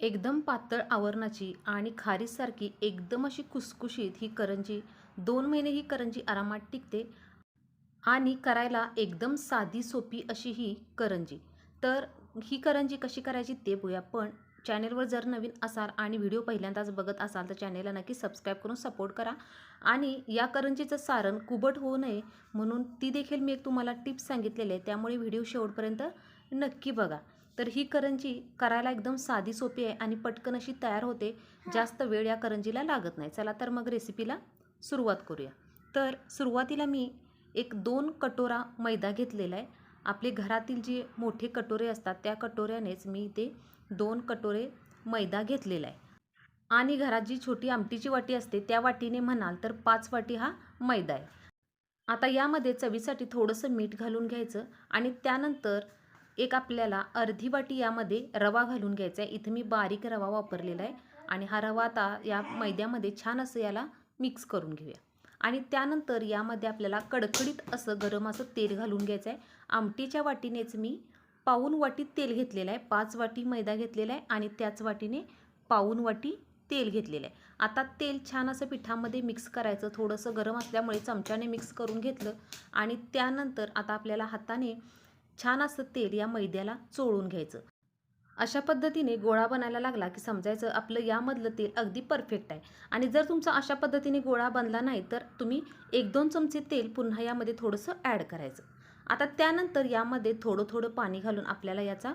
एकदम पातळ आवरणाची आणि खारीसारखी एकदम अशी कुसकुशीत ही करंजी दोन महिने ही करंजी आरामात टिकते आणि करायला एकदम साधी सोपी अशी ही करंजी. तर ही करंजी कशी करायची ते बघूया पण चॅनेलवर जर नवीन असाल आणि व्हिडिओ पहिल्यांदाच बघत असाल तर चॅनेलला नक्की सबस्क्राईब करून सपोर्ट करा आणि या करंजीचं सारण कुबट होऊ नये म्हणून ती देखील मी एक तुम्हाला टिप्स सांगितलेले आहे त्यामुळे व्हिडिओ शेवटपर्यंत नक्की बघा. तर ही करंजी करायला एकदम साधी सोपी आहे आणि पटकन अशी तयार होते. जास्त वेळ या करंजीला लागत नाही. चला तर मग रेसिपीला सुरुवात करूया. तर सुरुवातीला मी एक दोन कटोरा मैदा घेतलेला आहे. आपले घरातील जे मोठे कटोरे असतात त्या कटोऱ्यानेच मी इथे दोन कटोरे मैदा घेतलेला आहे. आणि घरात जी छोटी आमटीची वाटी असते त्या वाटीने म्हणाल तर पाच वाटी हा मैदा आहे. आता यामध्ये चवीसाठी थोडंसं मीठ घालून घ्यायचं आणि त्यानंतर एक आपल्याला अर्धी वाटी यामध्ये रवा घालून घ्यायचा आहे. इथं मी बारीक रवा वापरलेला आहे. आणि हा रवा आता या मैद्यामध्ये छान असं याला मिक्स करून घेऊया. आणि त्यानंतर यामध्ये आपल्याला कडकडीत असं गरम असं तेल घालून घ्यायचं आहे. आमटीच्या वाटीनेच मी पाऊन वाटी तेल घेतलेलं आहे. पाच वाटी मैदा घेतलेला आहे आणि त्याच वाटीने पाऊन वाटी तेल घेतलेलं आहे. आता तेल छान असं पिठामध्ये मिक्स करायचं. थोडंसं गरम असल्यामुळे चमच्याने मिक्स करून घेतलं. आणि त्यानंतर आता आपल्याला हाताने छान असं तेल या मैद्याला चोळून घ्यायचं. अशा पद्धतीने गोळा बनायला लागला की समजायचं आपलं यामधलं तेल अगदी परफेक्ट आहे. आणि जर तुमचा अशा पद्धतीने गोळा बनला नाही तर तुम्ही एक दोन चमचे तेल पुन्हा यामध्ये थोडंसं ॲड करायचं. आता त्यानंतर यामध्ये थोडं थोडं पाणी घालून आपल्याला याचा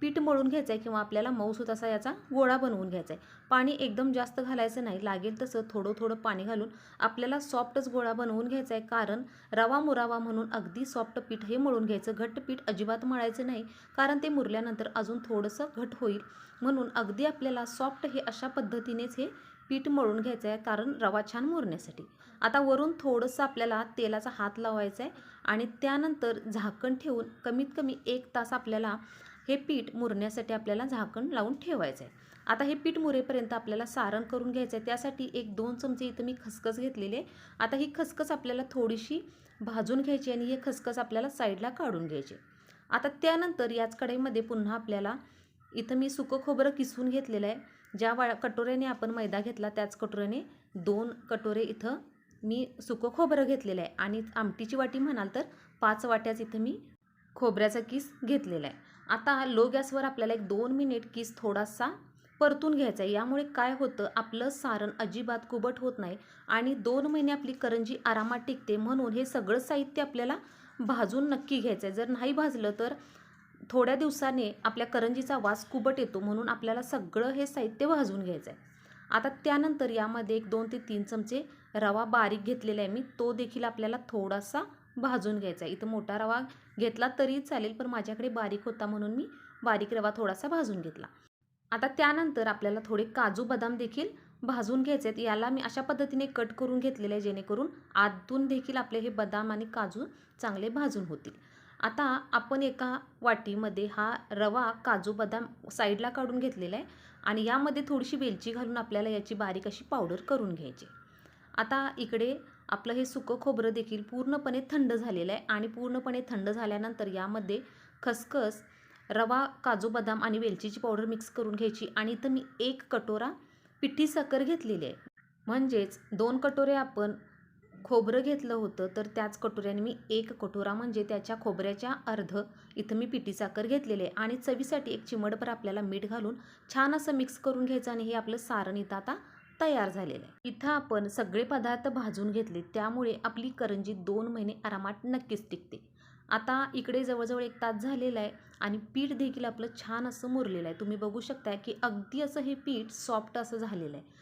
पीठ मळून घ्यायचं आहे किंवा आपल्याला मऊसूत असा याचा गोळा बनवून घ्यायचा आहे पाणी एकदम जास्त घालायचं नाही लागेल तसं थोडं थोडं पाणी घालून आपल्याला सॉफ्टच गोळा बनवून घ्यायचा आहे कारण रवा मुरावा म्हणून अगदी सॉफ्ट पीठ हे मळून घ्यायचं. घट्ट पीठ अजिबात मळायचं नाही कारण ते मुरल्यानंतर अजून थोडंसं घट होईल. म्हणून अगदी आपल्याला सॉफ्ट हे अशा पद्धतीनेच हे पीठ मळून घ्यायचं आहे कारण रवा छान मुरण्यासाठी. आता वरून थोडंसं आपल्याला तेलाचा हात लावायचा आहे आणि त्यानंतर झाकण ठेवून कमीत कमी एक तास आपल्याला हे पीठ मुरण्यासाठी आपल्याला झाकण लावून ठेवायचं आहे आता हे पीठ मुरेपर्यंत आपल्याला सारण करून घ्यायचं आहे त्यासाठी एक दोन चमचे इथं मी खसखस घेतलेली आहे. आता ही खसखस आपल्याला थोडीशी भाजून घ्यायची आणि हे खसखस आपल्याला साईडला काढून घ्यायचे आता त्यानंतर याच कढईमध्ये पुन्हा आपल्याला इथं मी सुकं खोबरं किसून घेतलेलं आहे. ज्या वा कटोऱ्याने आपण मैदा घेतला त्याच कटोऱ्याने दोन कटोरे इथं मी सुकं खोबरं घेतलेलं आहे. आणि आमटीची वाटी म्हणाल तर पाच वाट्याच इथं मी खोबऱ्याचा किस घेतलेला आहे. आता लो गॅसवर आपल्याला एक दोन मिनिट किस थोडासा परतून घ्यायचा आहे. यामुळे काय होतं आपलं सारण अजिबात कुबट होत नाही आणि दोन महिने आपली करंजी आरामात टिकते. म्हणून हे सगळं साहित्य आपल्याला भाजून नक्की घ्यायचं आहे. जर नाही भाजलं तर थोड्या दिवसाने आपल्या करंजीचा वास कुबट येतो. म्हणून आपल्याला सगळं हे साहित्य भाजून घ्यायचं आहे. आता त्यानंतर यामध्ये एक दोन ते तीन चमचे रवा बारीक घेतलेला आहे मी. तो देखील आपल्याला थोडासा भाजून घ्यायचा आहे. इथं मोठा रवा घेतला तरी चालेल पण माझ्याकडे बारीक होता म्हणून मी बारीक रवा थोडासा भाजून घेतला. आता त्यानंतर आपल्याला थोडे काजू बदाम देखील भाजून घ्यायचे आहेत. याला मी अशा पद्धतीने कट करून घेतलेले आहे जेणेकरून आतून देखील आपले हे बदाम आणि काजू चांगले भाजून होतील. आता आपण एका वाटीमध्ये हा रवा काजू बदाम साईडला काढून घेतलेला आहे आणि यामध्ये थोडीशी वेलची घालून आपल्याला याची बारीक अशी पावडर करून घ्यायची आता इकडे आपलं हे सुकं खोबरं देखील पूर्णपणे थंड झालेलं आहे आणि पूर्णपणे थंड झाल्यानंतर यामध्ये खसखस रवा काजू बदाम आणि वेलचीची पावडर मिक्स करून घ्यायची आणि इथं मी एक कटोरा पिठी साखर घेतलेली आहे. म्हणजेच दोन कटोरे आपण खोबरं घेतलं होतं तर त्याच कटोऱ्याने मी एक कटोरा म्हणजे त्याच्या खोबऱ्याच्या अर्ध इथं मी पिठी साखर घेतलेले आहे आणि चवीसाठी एक चिमडभर आपल्याला मीठ घालून छान असं मिक्स करून घ्यायचं आणि हे आपलं सारण इथं आता तयार झालेलं आहे. इथं आपण सगळे पदार्थ भाजून घेतले त्यामुळे आपली करंजी दोन महिने आरामात नक्कीच टिकते. आता इकडे जवळजवळ एक तास झालेला आहे आणि पीठ देखील आपलं छान असं मुरलेलं आहे. तुम्ही बघू शकता की अगदी असं हे पीठ सॉफ्ट असं झालेलं आहे.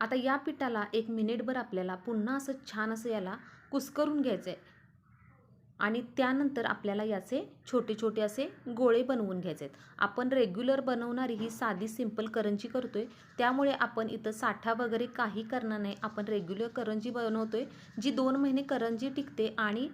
आता या पिठाला एक मिनिटभर आपल्याला पुन्हा असं छान असं याला कुस्करून घ्यायचं आहे आणि त्यानंतर आपल्याला याचे छोटे छोटे असे गोळे बनवून घ्यायचे आहेत. आपण रेग्युलर बनवणारी ही साधी सिंपल करंजी करतो आहे त्यामुळे आपण इथं साठा वगैरे काही करणार नाही. आपण रेग्युलर करंजी बनवतो आहे जी दोन महिने करंजी टिकते आणि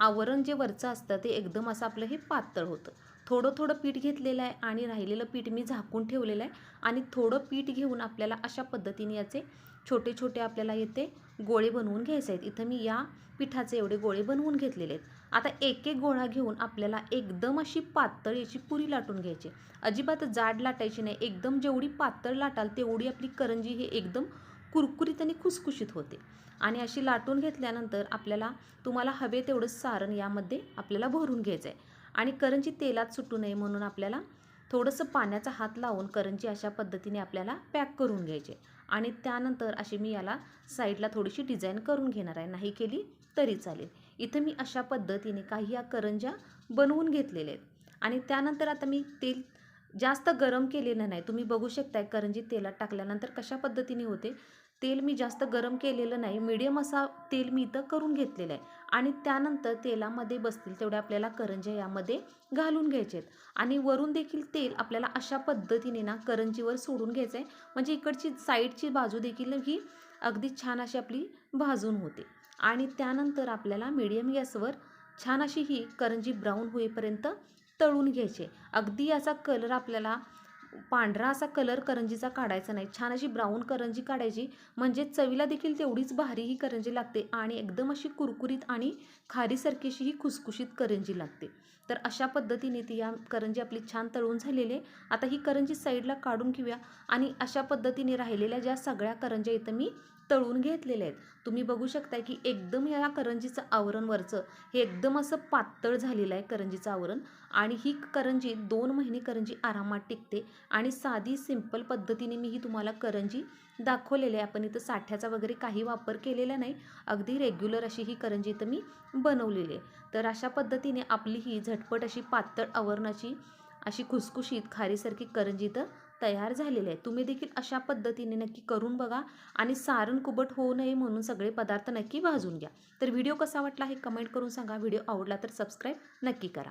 आवरण जे वरचं असतं ते एकदम असं आपलं हे पातळ होतं. थोडं थोडं पीठ घेतलेलं आहे आणि राहिलेलं पीठ मी झाकून ठेवलेलं आहे आणि थोडं पीठ घेऊन आपल्याला अशा पद्धतीने याचे छोटे छोटे आपल्याला येते गोळे बनवून घ्यायचे आहेत. इथं मी या पिठाचे एवढे गोळे बनवून घेतलेले आहेत. आता एक एक गोळा घेऊन आपल्याला एकदम अशी पातळ याची पुरी लाटून घ्यायची अजिबात जाड लाटायची नाही. एकदम जेवढी पातळ लाटाल तेवढी आपली करंजी ही एकदम कुरकुरीत आणि खुसखुशीत होते. आणि अशी लाटून घेतल्यानंतर आपल्याला तुम्हाला हवे तेवढं सारण यामध्ये आपल्याला भरून घ्यायचं आहे. आणि करंजी तेलात सुटू नये म्हणून आपल्याला थोडंसं पाण्याचा हात लावून करंजी अशा पद्धतीने आपल्याला पॅक करून घ्यायचे आणि त्यानंतर अशी मी याला साईडला थोडीशी डिझाईन करून घेणार आहे. नाही केली तरी चालेल. इथं मी अशा पद्धतीने काही या करंज्या बनवून घेतलेल्या आहेत. आणि त्यानंतर आता मी तेल जास्त गरम केलेलं नाही. तुम्ही बघू शकताय करंजी तेलात टाकल्यानंतर कशा पद्धतीने होते? तेल मी जास्त गरम केलेलं नाही. मीडियम असा तेल मी इथं करून घेतलेलं आहे. आणि त्यानंतर तेलामध्ये बसतील तेवढ्या आपल्याला करंज्या यामध्ये घालून घ्यायचे आहेत. आणि वरून देखील तेल आपल्याला अशा पद्धतीने ना करंजीवर सोडून घ्यायचं आहे म्हणजे इकडची साईडची बाजू देखील ही अगदी छान अशी आपली भाजून होते. आणि त्यानंतर आपल्याला मिडियम गॅसवर छान अशी ही करंजी ब्राऊन होईपर्यंत तळून घ्यायचे. अगदी याचा कलर आपल्याला पांढरा असा कलर करंजीचा काढायचा नाही. छान अशी ब्राऊन करंजी काढायची. म्हणजे चवीला देखील तेवढीच भारी ही करंजी लागते आणि एकदम अशी कुरकुरीत आणि खारीसारखी अशी ही खुसखुशीत करंजी लागते. तर अशा पद्धतीने ती या करंजी आपली छान तळून झालेली आहे. आता ही करंजी साईडला काढून घेऊया आणि अशा पद्धतीने राहिलेल्या ज्या सगळ्या करंज्या इथं मी तळून घेतलेल्या आहेत. तुम्ही बघू शकताय की एकदम या करंजीचं आवरण वरचं हे एकदम असं पातळ झालेलं आहे करंजीचं आवरण. आणि ही करंजी दोन महिने करंजी आरामात टिकते आणि साधी सिंपल पद्धतीने मी ही तुम्हाला करंजी दाखवलेली आहे. आपण इथं साठ्याचा वगैरे काही वापर केलेला नाही. अगदी रेग्युलर अशी ही करंजी इथं मी बनवलेली आहे. तर अशा पद्धतीने आपली ही झटपट अशी पातळ आवरणाची अशी खुसखुशीत खारीसारखी करंजी इथं तयार झालेली आहे. तुम्ही देखील अशा पद्धतीने नक्की करून बघा आणि सारण कुबट होऊ नये म्हणून सगळे पदार्थ नक्की भाजून घ्या. तर व्हिडिओ कसा वाटला हे कमेंट करून सांगा. व्हिडिओ आवडला तर सबस्क्राईब नक्की करा.